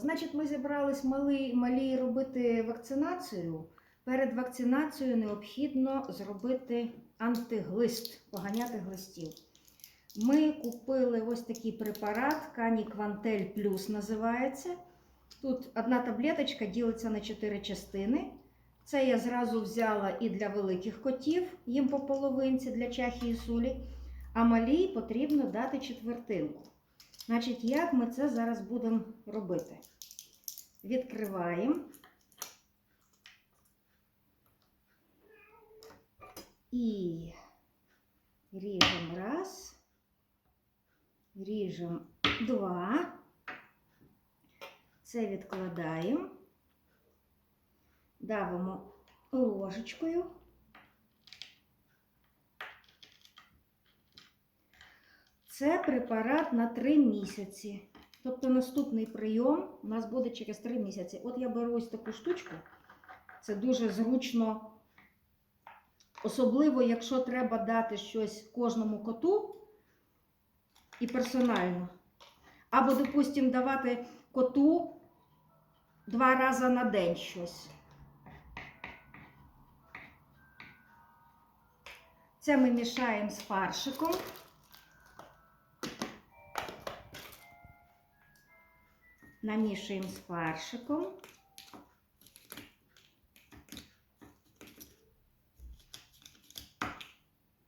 Значить, ми зібрались малі, малі робити вакцинацію. Перед вакцинацією необхідно зробити антиглист, поганяти глистів. Ми купили ось такий препарат Кані Квантель Плюс називається. Тут одна таблеточка ділиться на 4 частини. Це я зразу взяла і для великих котів, їм по половинці для чахи і сулі, а малій потрібно дати четвертинку. Значить, як ми це зараз будемо робити? Відкриваємо. І ріжемо раз, ріжемо два. Це відкладаємо, давимо ложечкою. Це препарат на 3 місяці. Тобто наступний прийом у нас буде через 3 місяці. От я беру ось таку штучку. Це дуже зручно, особливо, якщо треба дати щось кожному коту і персонально. Або, допустимо, давати коту два рази на день щось. Це ми мішаємо з фаршиком. Намішуємо з фаршиком.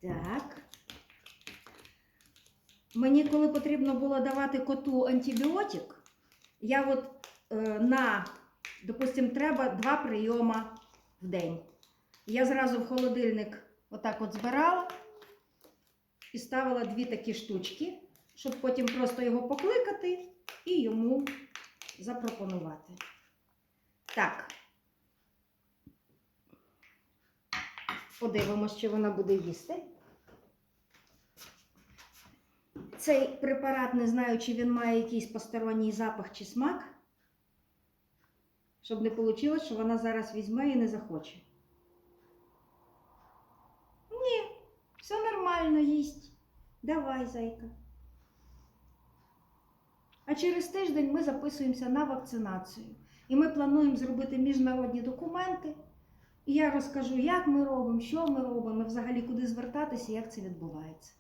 Так. Мені, коли потрібно було давати коту антибіотик, я от е, на, допустим, треба два прийоми в день. Я зразу в холодильник отак от збирала і ставила дві такі штучки, щоб потім просто його покликати і йому запропонувати. Так. Подивимось, чи вона буде їсти. Цей препарат, не знаю, чи він має якийсь посторонній запах чи смак, щоб не вийшло, що вона зараз візьме і не захоче. Ні, все нормально їсть. Давай, зайка. А через тиждень ми записуємося на вакцинацію. І ми плануємо зробити міжнародні документи. І я розкажу, як ми робимо, що ми робимо, взагалі куди звертатися, як це відбувається.